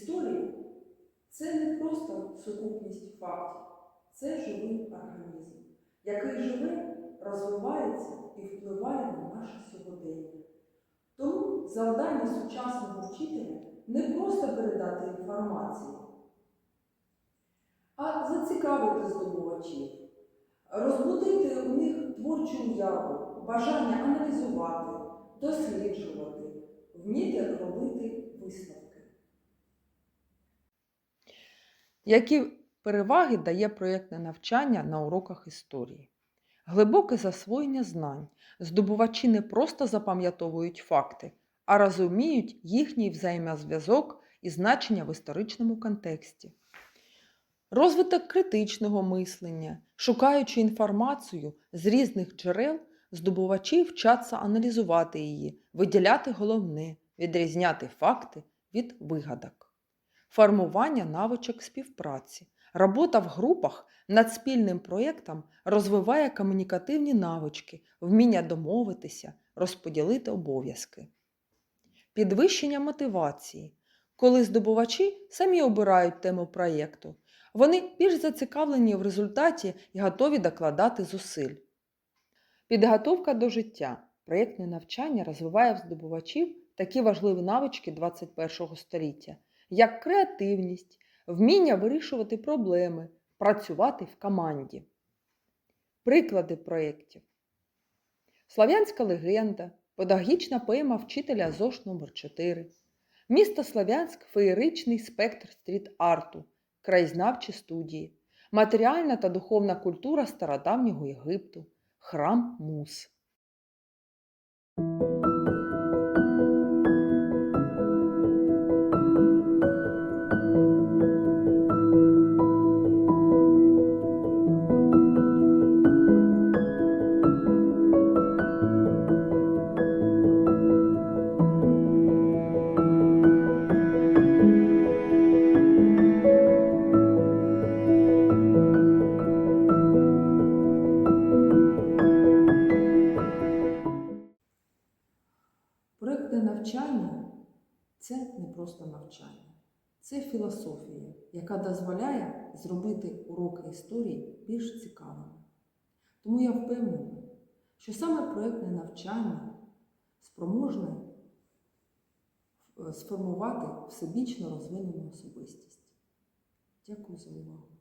історії це не просто сукупність фактів, це живий організм, який живе, розвивається і впливає на наше сьогодення. Тому завдання сучасного вчителя не просто передати інформацію, а зацікавити здобувачів, розбудити у них творчу уяву, бажання аналізувати, досліджувати, вміти робити висновки. Які переваги дає проєктне навчання на уроках історії? Глибоке засвоєння знань. Здобувачі не просто запам'ятовують факти, а розуміють їхній взаємозв'язок і значення в історичному контексті. Розвиток критичного мислення, шукаючи інформацію з різних джерел, здобувачі вчаться аналізувати її, виділяти головне, відрізняти факти від вигадок. Формування навичок співпраці. Робота в групах над спільним проєктом розвиває комунікативні навички, вміння домовитися, розподілити обов'язки. Підвищення мотивації. Коли здобувачі самі обирають тему проєкту, вони більш зацікавлені в результаті і готові докладати зусиль. Підготовка до життя. Проєктне навчання розвиває в здобувачів такі важливі навички 21 століття, як креативність, вміння вирішувати проблеми, працювати в команді. Приклади проєктів. Слав'янська легенда, педагогічна поема вчителя ЗОШ номер 4 Місто Слав'янськ феєричний спектр стріт-арту, краєзнавчі студії, матеріальна та духовна культура стародавнього Єгипту, храм Мус. Проєктне навчання це не просто навчання, це філософія, яка дозволяє зробити уроки історії більш цікавими. Тому я впевнена, що саме проєктне навчання спроможне е, сформувати всебічно розвинену особистість. Дякую за увагу.